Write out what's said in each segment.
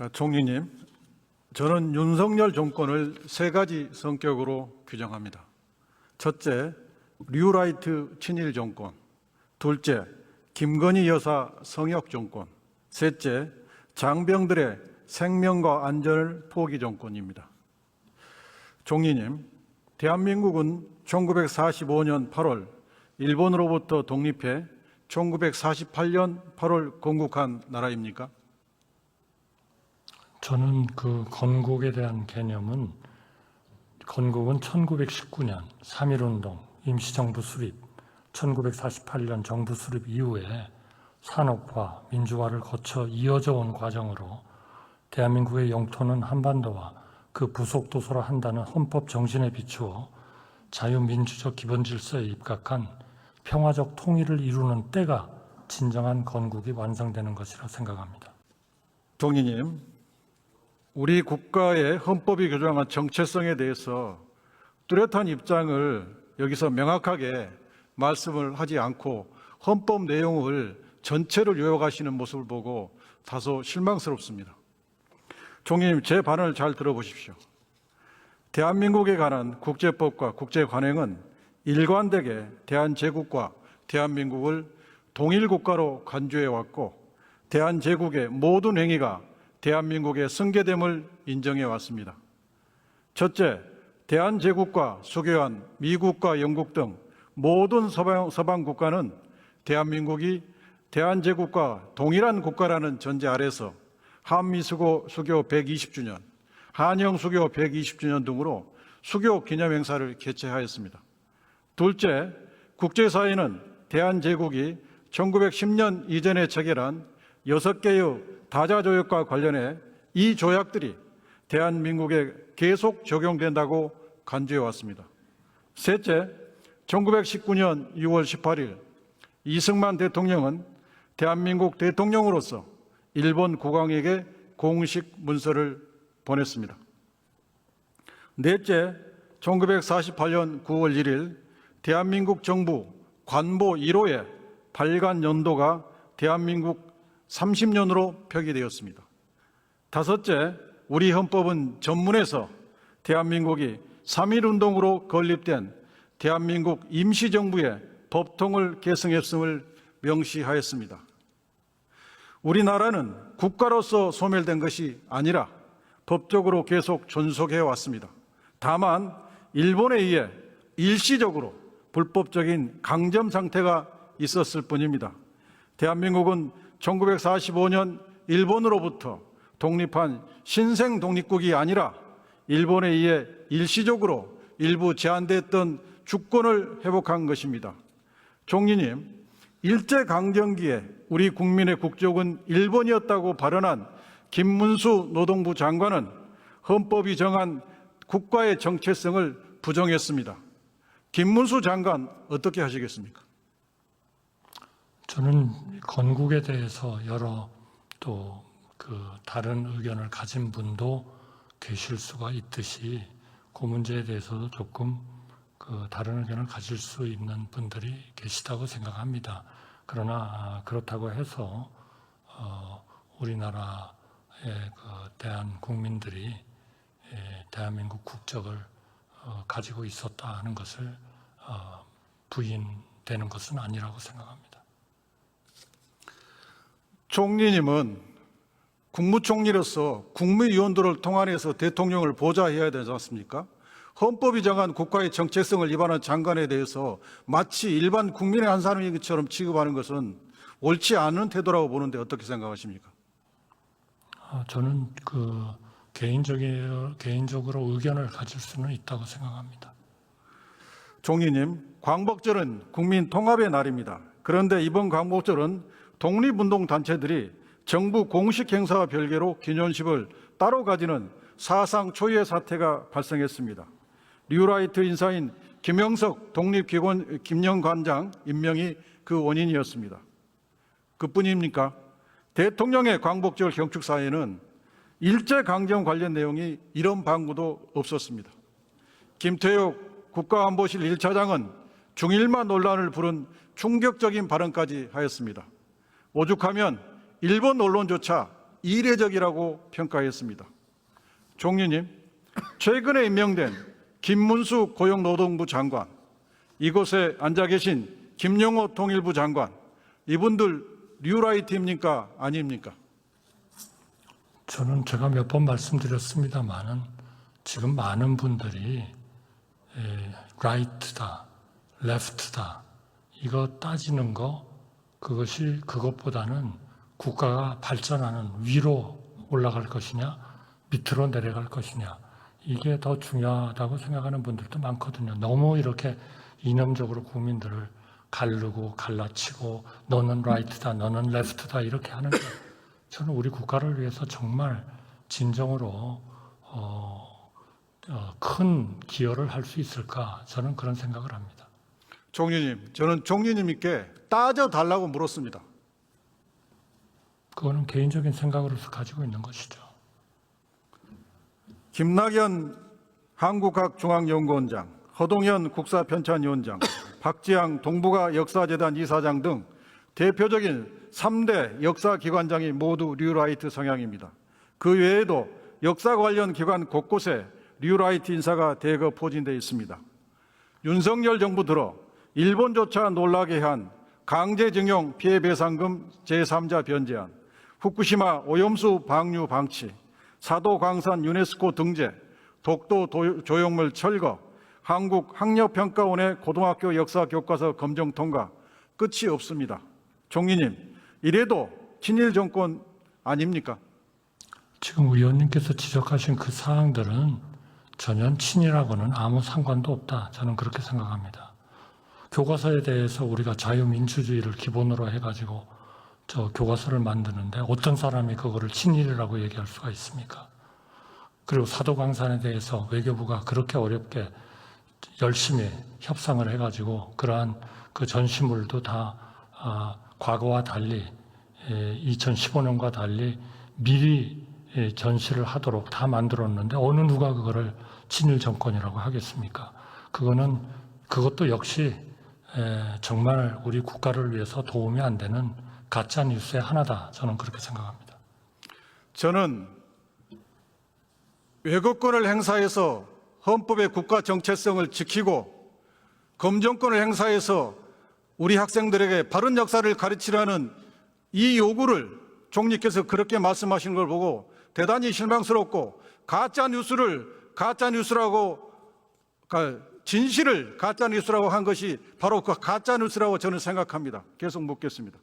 아, 총리님, 저는 윤석열 정권을 세 가지 성격으로 규정합니다. 첫째, 뉴라이트 친일 정권. 둘째, 김건희 여사 성역 정권. 셋째, 장병들의 생명과 안전을 포기 정권입니다. 총리님, 대한민국은 1945년 8월 일본으로부터 독립해 1948년 8월 건국한 나라입니까? 저는 그 건국에 대한 개념은 건국은 1919년 3.1운동 임시정부 수립, 1948년 정부 수립 이후에 산업화, 민주화를 거쳐 이어져 온 과정으로 대한민국의 영토는 한반도와 그 부속 도서로 한다는 헌법 정신에 비추어 자유민주적 기본 질서에 입각한 평화적 통일을 이루는 때가 진정한 건국이 완성되는 것이라 생각합니다. 총리님, 우리 국가의 헌법이 규정한 정체성에 대해서 뚜렷한 입장을 여기서 명확하게 말씀을 하지 않고 헌법 내용을 전체를 요약하시는 모습을 보고 다소 실망스럽습니다. 총리님, 제 발언을 잘 들어보십시오. 대한민국에 관한 국제법과 국제관행은 일관되게 대한제국과 대한민국을 동일국가로 간주해 왔고 대한제국의 모든 행위가 대한민국의 승계됨을 인정해 왔습니다. 첫째, 대한제국과 수교한 미국과 영국 등 모든 서방, 서방 국가는 대한민국이 대한제국과 동일한 국가라는 전제 아래서 한미 수교 수교 120주년, 한영 수교 120주년 등으로 수교 기념 행사를 개최하였습니다. 둘째, 국제사회는 대한제국이 1910년 이전에 체결한 여섯 개의 다자 조약과 관련해 이 조약들이 대한민국에 계속 적용된다고 간주해 왔습니다. 셋째, 1919년 6월 18일 이승만 대통령은 대한민국 대통령으로서 일본 국왕에게 공식 문서를 보냈습니다. 넷째, 1948년 9월 1일 대한민국 정부 관보 1호의 발간 연도가 대한민국 30년으로 표기되었습니다. 다섯째, 우리 헌법은 전문에서 대한민국이 3.1운동으로 건립된 대한민국 임시정부의 법통을 계승했음을 명시하였습니다. 우리나라는 국가로서 소멸된 것이 아니라 법적으로 계속 존속해 왔습니다. 다만 일본에 의해 일시적으로 불법적인 강점 상태가 있었을 뿐입니다. 대한민국은 1945년 일본으로부터 독립한 신생 독립국이 아니라 일본에 의해 일시적으로 일부 제한됐던 주권을 회복한 것입니다. 총리님, 일제 강점기에 우리 국민의 국적은 일본이었다고 발언한 김문수 노동부 장관은 헌법이 정한 국가의 정체성을 부정했습니다. 김문수 장관 어떻게 하시겠습니까? 저는 건국에 대해서 여러 또 그 다른 의견을 가진 분도 계실 수가 있듯이 그 문제에 대해서도 조금 그 다른 의견을 가질 수 있는 분들이 계시다고 생각합니다. 그러나 아, 그렇다고 해서 어, 우리나라의 그 대한 국민들이 예, 대한민국 국적을 어, 가지고 있었다 하는 것을 어, 부인되는 것은 아니라고 생각합니다. 총리님은 국무총리로서 국무위원들을 통한해서 대통령을 보좌해야 되지 않습니까? 헌법이 정한 국가의 정체성을 위반한 장관에 대해서 마치 일반 국민의 한 사람인 것처럼 취급하는 것은 옳지 않은 태도라고 보는데 어떻게 생각하십니까? 어, 저는 그 개인적인 개인적으로 의견을 가질 수는 있다고 생각합니다. 총리님, 광복절은 국민 통합의 날입니다. 그런데 이번 광복절은 독립운동 단체들이 정부 공식 행사와 별개로 기념식을 따로 가지는 사상 초유의 사태가 발생했습니다. 뉴라이트 인사인 김영석 독립기관 김영관장 임명이 그 원인이었습니다. 그뿐입니까? 대통령의 광복절 경축사에는 일제강점 관련 내용이 이런 방구도 없었습니다. 김태욱 국가안보실 1차장은 중일마 논란을 부른 충격적인 발언까지 하였습니다. 오죽하면 일본 언론조차 이례적이라고 평가했습니다. 종리님, 최근에 임명된 김문수 고용노동부 장관, 이곳에 앉아 계신 김영호 통일부 장관, 이분들 뉴라이트입니까? 아닙니까? 저는 제가 몇 번 말씀드렸습니다만은 지금 많은 분들이 에, right다, left다 이거 따지는 거 그것이 그것보다는 국가가 발전하는 위로 올라갈 것이냐 밑으로 내려갈 것이냐 이게 더 중요하다고 생각하는 분들도 많거든요. 너무 이렇게 이념적으로 국민들을 가르고 갈라치고 너는 right다, 너는 left다 이렇게 하는 게 저는 우리 국가를 위해서 정말 진정으로 어, 어, 큰 기여를 할 수 있을까 저는 그런 생각을 합니다. 종리님, 저는 종리님께 따져달라고 물었습니다. 그거는 개인적인 생각으로서 가지고 있는 것이죠. 김낙연 한국학중앙연구원장, 허동현 국사편찬위원장, 박지향 동북아 역사재단 이사장 등 대표적인 3대 역사기관장이 모두 뉴라이트 성향입니다. 그 외에도 역사 관련 기관 곳곳에 뉴라이트 인사가 대거 포진되어 있습니다. 윤석열 정부 들어 일본조차 놀라게 한 강제징용 피해배상금 제3자 변제안, 후쿠시마 오염수 방류 방치, 사도 광산 유네스코 등재, 독도 도- 조형물 철거, 한국 학력평가원의 고등학교 역사 교과서 검정 통과 끝이 없습니다. 종리님, 이래도 친일 정권 아닙니까? 지금 의원님께서 지적하신 그 사항들은 전혀 친일하고는 아무 상관도 없다. 저는 그렇게 생각합니다. 교과서에 대해서 우리가 자유민주주의를 기본으로 해가지고 저 교과서를 만드는데 어떤 사람이 그거를 친일이라고 얘기할 수가 있습니까? 그리고 사도광산에 대해서 외교부가 그렇게 어렵게 열심히 협상을 해가지고 그러한 그 전시물도 다 아, 과거와 달리 2015년과 달리 미리 예, 전시를 하도록 다 만들었는데 어느 누가 그거를 친일 정권이라고 하겠습니까? 그거는 그것도 역시 에, 정말 우리 국가를 위해서 도움이 안 되는 가짜 뉴스의 하나다. 저는 그렇게 생각합니다. 저는 외교권을 행사해서 헌법의 국가 정체성을 지키고 검정권을 행사해서 우리 학생들에게 바른 역사를 가르치라는 이 요구를 총리께서 그렇게 말씀하시는 걸 보고 대단히 실망스럽고 가짜 뉴스를 가짜 뉴스라고 가- 진실을 가짜 뉴스라고 한 것이 바로 그 가짜 뉴스라고 저는 생각합니다. 계속 묻겠습니다.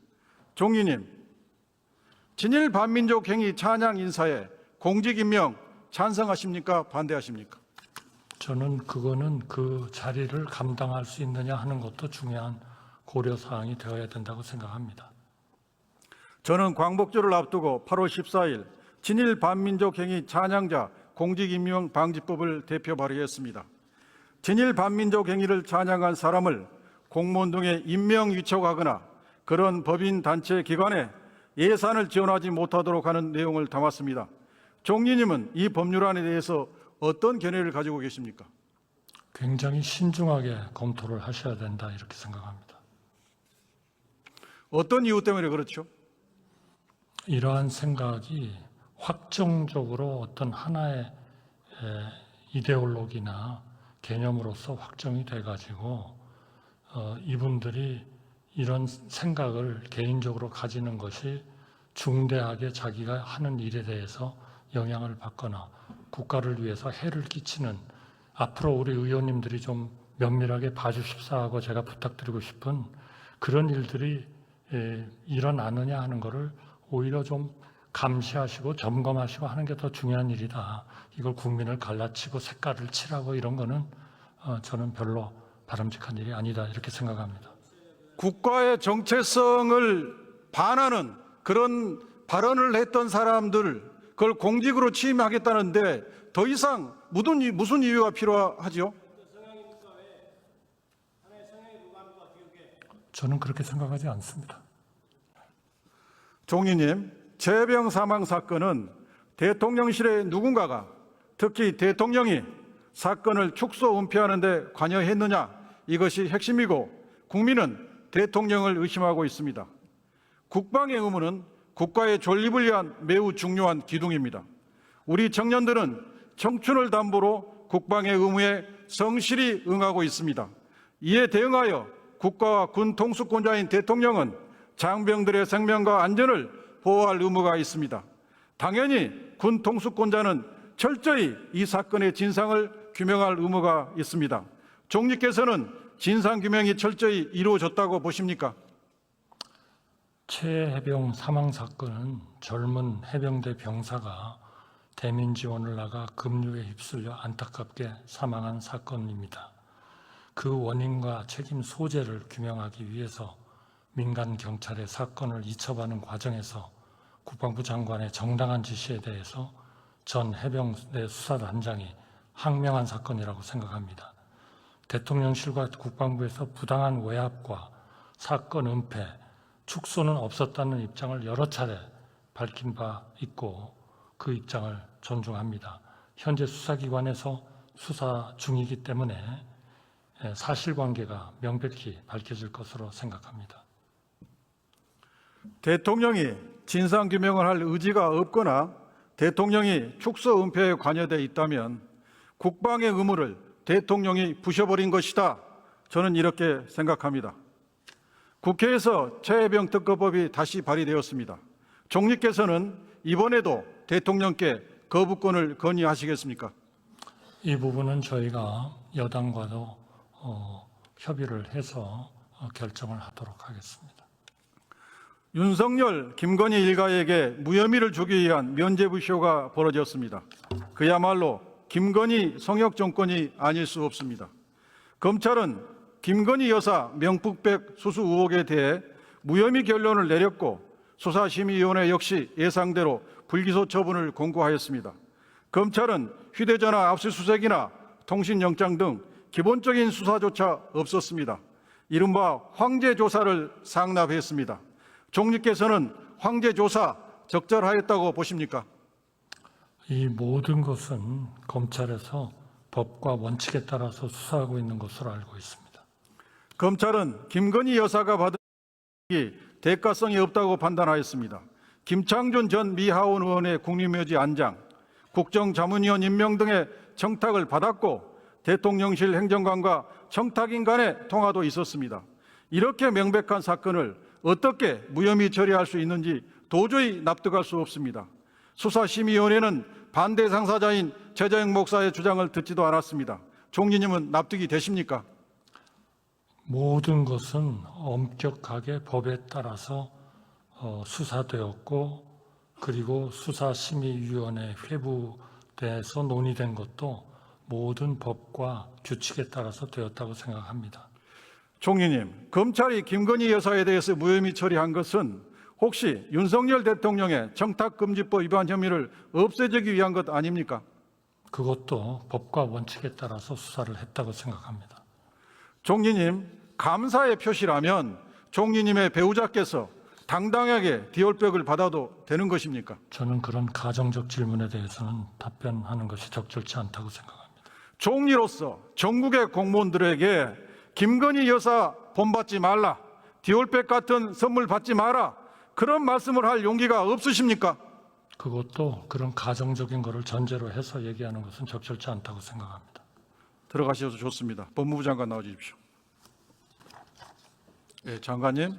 종리님, 진일 반민족 행위 찬양 인사에 공직 임명 찬성하십니까? 반대하십니까? 저는 그거는 그 자리를 감당할 수 있느냐 하는 것도 중요한 고려 사항이 되어야 된다고 생각합니다. 저는 광복절을 앞두고 8월 14일 진일 반민족 행위 찬양자 공직 임명 방지법을 대표 발의했습니다. 진일 반민족 행위를 찬양한 사람을 공무원 등에 임명 위촉하거나 그런 법인 단체 기관에 예산을 지원하지 못하도록 하는 내용을 담았습니다. 종리님은 이 법률안에 대해서 어떤 견해를 가지고 계십니까? 굉장히 신중하게 검토를 하셔야 된다 이렇게 생각합니다. 어떤 이유 때문에 그렇죠? 이러한 생각이 확정적으로 어떤 하나의 에, 이데올로기나 개념으로서 확정이 돼가지고 어, 이분들이 이런 생각을 개인적으로 가지는 것이 중대하게 자기가 하는 일에 대해서 영향을 받거나 국가를 위해서 해를 끼치는 앞으로 우리 의원님들이 좀 면밀하게 봐주십사 하고 제가 부탁드리고 싶은 그런 일들이 예, 일어나느냐 하는 것을 오히려 좀 감시하시고 점검하시고 하는 게 더 중요한 일이다. 이걸 국민을 갈라치고 색깔을 칠하고 이런 거는 어, 저는 별로 바람직한 일이 아니다 이렇게 생각합니다. 국가의 정체성을 반하는 그런 발언을 했던 사람들 그걸 공직으로 취임하겠다는데 더 이상 무슨, 이- 무슨 이유가 필요하지요? 저는 그렇게 생각하지 않습니다. 종희님, 재병 사망 사건은 대통령실의 누군가가 특히 대통령이 사건을 축소 은폐하는 데 관여했느냐 이것이 핵심이고 국민은 대통령을 의심하고 있습니다. 국방의 의무는 국가의 존립을 위한 매우 중요한 기둥입니다. 우리 청년들은 청춘을 담보로 국방의 의무에 성실히 응하고 있습니다. 이에 대응하여 국가와 군 통수권자인 대통령은 장병들의 생명과 안전을 보호할 의무가 있습니다. 당연히 군 통수권자는 철저히 이 사건의 진상을 규명할 의무가 있습니다. 총리께서는 진상 규명이 철저히 이루어졌다고 보십니까? 최 해병 사망 사건은 젊은 해병대 병사가 대민 지원을 나가 급류에 휩쓸려 안타깝게 사망한 사건입니다. 그 원인과 책임 소재를 규명하기 위해서 민간 경찰의 사건을 이첩하는 과정에서 국방부 장관의 정당한 지시에 대해서 전 해병대 수사단장이 항명한 사건이라고 생각합니다. 대통령실과 국방부에서 부당한 외압과 사건 은폐, 축소는 없었다는 입장을 여러 차례 밝힌 바 있고 그 입장을 존중합니다. 현재 수사기관에서 수사 중이기 때문에 예, 사실관계가 명백히 밝혀질 것으로 생각합니다. 대통령이 진상 규명을 할 의지가 없거나 대통령이 축소 은폐에 관여돼 있다면 국방의 의무를 대통령이 부셔버린 것이다. 저는 이렇게 생각합니다. 국회에서 최혜병 특검법이 다시 발의되었습니다. 총리께서는 이번에도 대통령께 거부권을 건의하시겠습니까? 이 부분은 저희가 여당과도 어, 협의를 해서 어, 결정을 하도록 하겠습니다. 윤석열, 김건희 일가에게 무혐의를 주기 위한 면죄부쇼가 벌어졌습니다. 그야말로 김건희 성역 정권이 아닐 수 없습니다. 검찰은 김건희 여사 명품백 수수 의혹에 대해 무혐의 결론을 내렸고 수사심의위원회 역시 예상대로 불기소 처분을 공고하였습니다. 검찰은 휴대전화 압수수색이나 통신영장 등 기본적인 수사조차 없었습니다. 이른바 황제 조사를 상납했습니다. 총리께서는 황제 조사 적절하였다고 보십니까? 이 모든 것은 검찰에서 법과 원칙에 따라서 수사하고 있는 것으로 알고 있습니다. 검찰은 김건희 여사가 받은 이 대가성이 없다고 판단하였습니다. 김창준 전 미하원 의원의 국립묘지 안장, 국정자문위원 임명 등의 청탁을 받았고 대통령실 행정관과 청탁인 간의 통화도 있었습니다. 이렇게 명백한 사건을 어떻게 무혐의 처리할 수 있는지 도저히 납득할 수 없습니다. 수사심의위원회는 반대 당사자인 최재형 목사의 주장을 듣지도 않았습니다. 총리님은 납득이 되십니까? 모든 것은 엄격하게 법에 따라서 어, 수사되었고 그리고 수사심의위원회 회부돼서 논의된 것도 모든 법과 규칙에 따라서 되었다고 생각합니다. 총리님, 검찰이 김건희 여사에 대해서 무혐의 처리한 것은 혹시 윤석열 대통령의 청탁금지법 위반 혐의를 없애주기 위한 것 아닙니까? 그것도 법과 원칙에 따라서 수사를 했다고 생각합니다. 총리님, 감사의 표시라면 총리님의 배우자께서 당당하게 디올백을 받아도 되는 것입니까? 저는 그런 가정적 질문에 대해서는 답변하는 것이 적절치 않다고 생각합니다. 총리로서 전국의 공무원들에게 김건희 여사 본받지 말라, 디올백 같은 선물 받지 마라, 그런 말씀을 할 용기가 없으십니까? 그것도 그런 가정적인 것을 전제로 해서 얘기하는 것은 적절치 않다고 생각합니다. 들어가셔도 좋습니다. 법무부 장관 나와주십시오. 예, 장관님,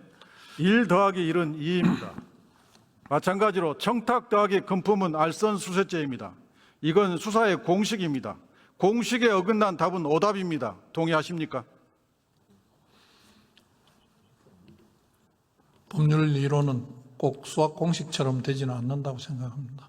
1 더하기 1은 2입니다. 마찬가지로 청탁 더하기 금품은 알선 수수죄입니다. 이건 수사의 공식입니다. 공식에 어긋난 답은 오답입니다. 동의하십니까? 법률 이론은 꼭 수학 공식처럼 되지는 않는다고 생각합니다.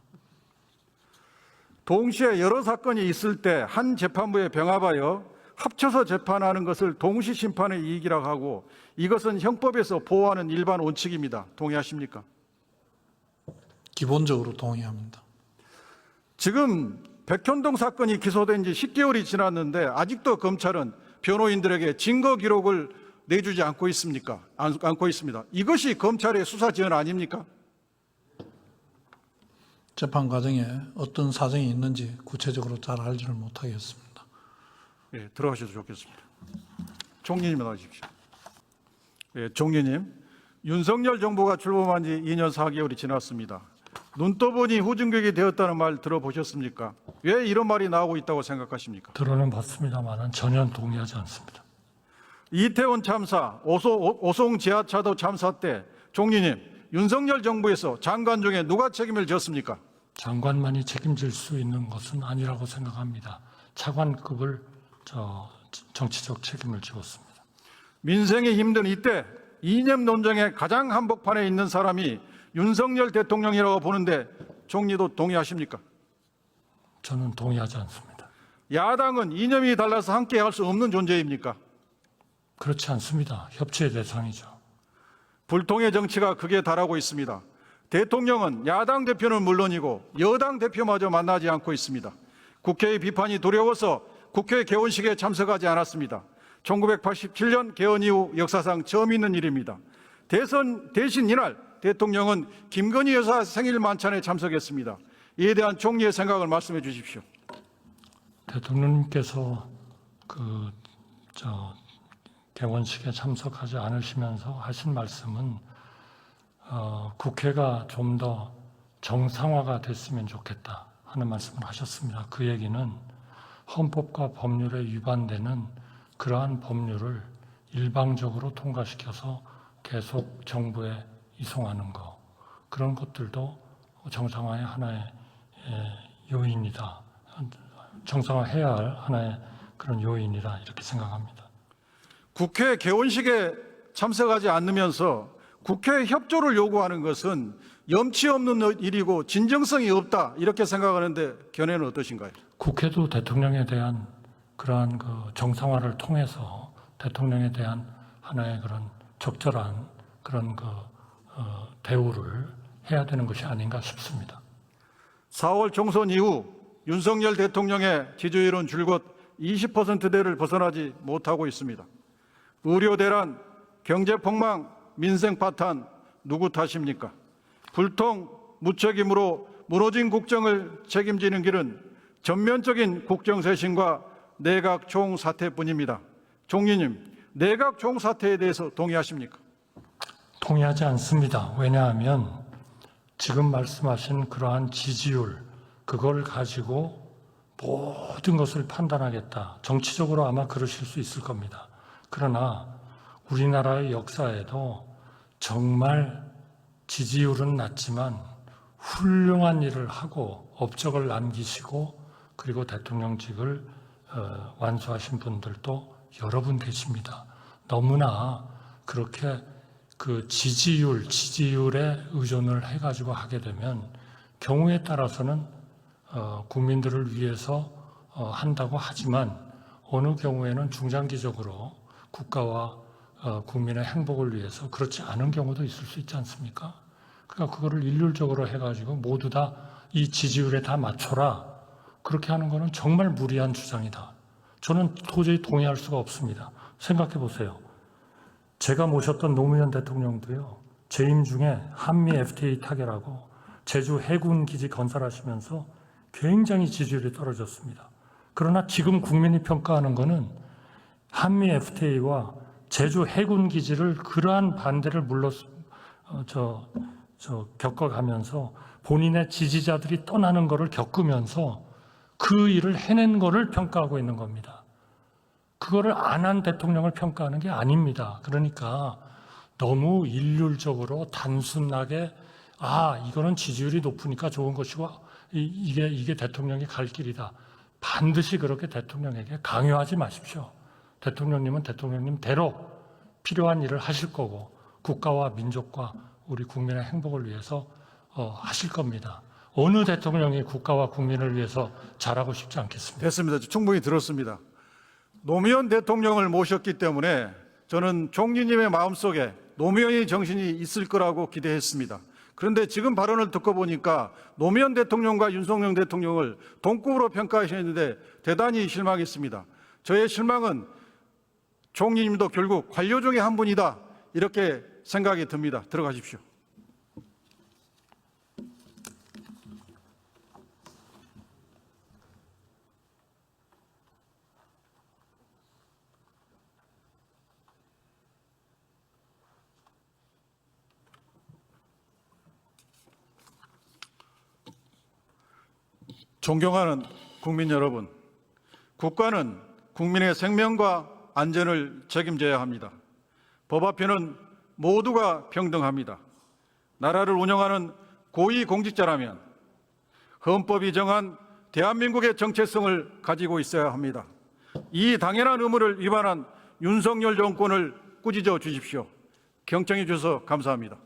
동시에 여러 사건이 있을 때 한 재판부에 병합하여 합쳐서 재판하는 것을 동시 심판의 이익이라고 하고 이것은 형법에서 보호하는 일반 원칙입니다. 동의하십니까? 기본적으로 동의합니다. 지금 백현동 사건이 기소된 지 10개월이 지났는데 아직도 검찰은 변호인들에게 증거 기록을 내주지 않고 있습니까? 안- 않고 있습니다. 이것이 검찰의 수사 지원 아닙니까? 재판 과정에 어떤 사정이 있는지 구체적으로 잘 알지를 못하겠습니다. 예, 들어가셔도 좋겠습니다. 총리님 나와주십시오. 예, 총리님, 윤석열 정부가 출범한 지 2년 4개월이 지났습니다. 눈 떠보니 후진국이 되었다는 말 들어보셨습니까? 왜 이런 말이 나오고 있다고 생각하십니까? 들어는 봤습니다만은 전혀 동의하지 않습니다. 이태원 참사, 오소, 오송 지하차도 참사 때 총리님, 윤석열 정부에서 장관 중에 누가 책임을 졌습니까? 장관만이 책임질 수 있는 것은 아니라고 생각합니다. 차관급을 저 정치적 책임을 지었습니다. 민생이 힘든 이때 이념 논쟁의 가장 한복판에 있는 사람이 윤석열 대통령이라고 보는데 총리도 동의하십니까? 저는 동의하지 않습니다. 야당은 이념이 달라서 함께 할 수 없는 존재입니까? 그렇지 않습니다. 협치의 대상이죠. 불통의 정치가 극에 달하고 있습니다. 대통령은 야당 대표는 물론이고 여당 대표마저 만나지 않고 있습니다. 국회의 비판이 두려워서 국회 개원식에 참석하지 않았습니다. 1987년 개원 이후 역사상 처음 있는 일입니다. 대선 대신 이날 대통령은 김건희 여사 생일 만찬에 참석했습니다. 이에 대한 총리의 생각을 말씀해 주십시오. 대통령님께서 그 저 개원식에 참석하지 않으시면서 하신 말씀은 어, 국회가 좀 더 정상화가 됐으면 좋겠다 하는 말씀을 하셨습니다. 그 얘기는 헌법과 법률에 위반되는 그러한 법률을 일방적으로 통과시켜서 계속 정부에 이송하는 것 그런 것들도 정상화의 하나의 예, 요인이다. 정상화해야 할 하나의 그런 요인이다 이렇게 생각합니다. 국회 개원식에 참석하지 않으면서 국회 협조를 요구하는 것은 염치 없는 일이고 진정성이 없다 이렇게 생각하는데 견해는 어떠신가요? 국회도 대통령에 대한 그러한 그 정상화를 통해서 대통령에 대한 하나의 그런 적절한 그런 그 어, 대우를 해야 되는 것이 아닌가 싶습니다. 4월 총선 이후 윤석열 대통령의 지지율은 줄곧 20%대를 벗어나지 못하고 있습니다. 의료 대란, 경제 폭망, 민생 파탄 누구 탓입니까? 불통, 무책임으로 무너진 국정을 책임지는 길은 전면적인 국정 쇄신과 내각 총사퇴뿐입니다. 총리님, 내각 총사퇴에 대해서 동의하십니까? 동의하지 않습니다. 왜냐하면 지금 말씀하신 그러한 지지율 그걸 가지고 모든 것을 판단하겠다. 정치적으로 아마 그러실 수 있을 겁니다. 그러나 우리나라의 역사에도 정말 지지율은 낮지만 훌륭한 일을 하고 업적을 남기시고 그리고 대통령직을 어, 완수하신 분들도 여러 분 계십니다. 너무나 그렇게 그 지지율, 지지율에 의존을 해가지고 하게 되면 경우에 따라서는 어, 국민들을 위해서 어, 한다고 하지만 어느 경우에는 중장기적으로 국가와 어, 국민의 행복을 위해서 그렇지 않은 경우도 있을 수 있지 않습니까? 그러니까 그거를 일률적으로 해가지고 모두 다 이 지지율에 다 맞춰라. 그렇게 하는 거는 정말 무리한 주장이다. 저는 도저히 동의할 수가 없습니다. 생각해 보세요. 제가 모셨던 노무현 대통령도요, 재임 중에 한미 FTA 타결하고 제주 해군 기지 건설하시면서 굉장히 지지율이 떨어졌습니다. 그러나 지금 국민이 평가하는 거는 한미 FTA와 제주 해군 기지를 그러한 반대를 물러 어, 저, 저 겪어가면서 본인의 지지자들이 떠나는 것을 겪으면서 그 일을 해낸 것을 평가하고 있는 겁니다. 그거를 안 한 대통령을 평가하는 게 아닙니다. 그러니까 너무 일률적으로 단순하게 아 이거는 지지율이 높으니까 좋은 것이고 이- 이게 이게 대통령이 갈 길이다. 반드시 그렇게 대통령에게 강요하지 마십시오. 대통령님은 대통령님대로 필요한 일을 하실 거고 국가와 민족과 우리 국민의 행복을 위해서 어, 하실 겁니다. 어느 대통령이 국가와 국민을 위해서 잘하고 싶지 않겠습니까? 됐습니다. 충분히 들었습니다. 노무현 대통령을 모셨기 때문에 저는 총리님의 마음속에 노무현의 정신이 있을 거라고 기대했습니다. 그런데 지금 발언을 듣고 보니까 노무현 대통령과 윤석열 대통령을 동급으로 평가하시는데 대단히 실망했습니다. 저의 실망은 총리님도 결국 관료 중에 한 분이다 이렇게 생각이 듭니다. 들어가십시오. 존경하는 국민 여러분, 국가는 국민의 생명과 안전을 책임져야 합니다. 법 앞에는 모두가 평등합니다. 나라를 운영하는 고위 공직자라면 헌법이 정한 대한민국의 정체성을 가지고 있어야 합니다. 이 당연한 의무를 위반한 윤석열 정권을 꾸짖어 주십시오. 경청해 주셔서 감사합니다.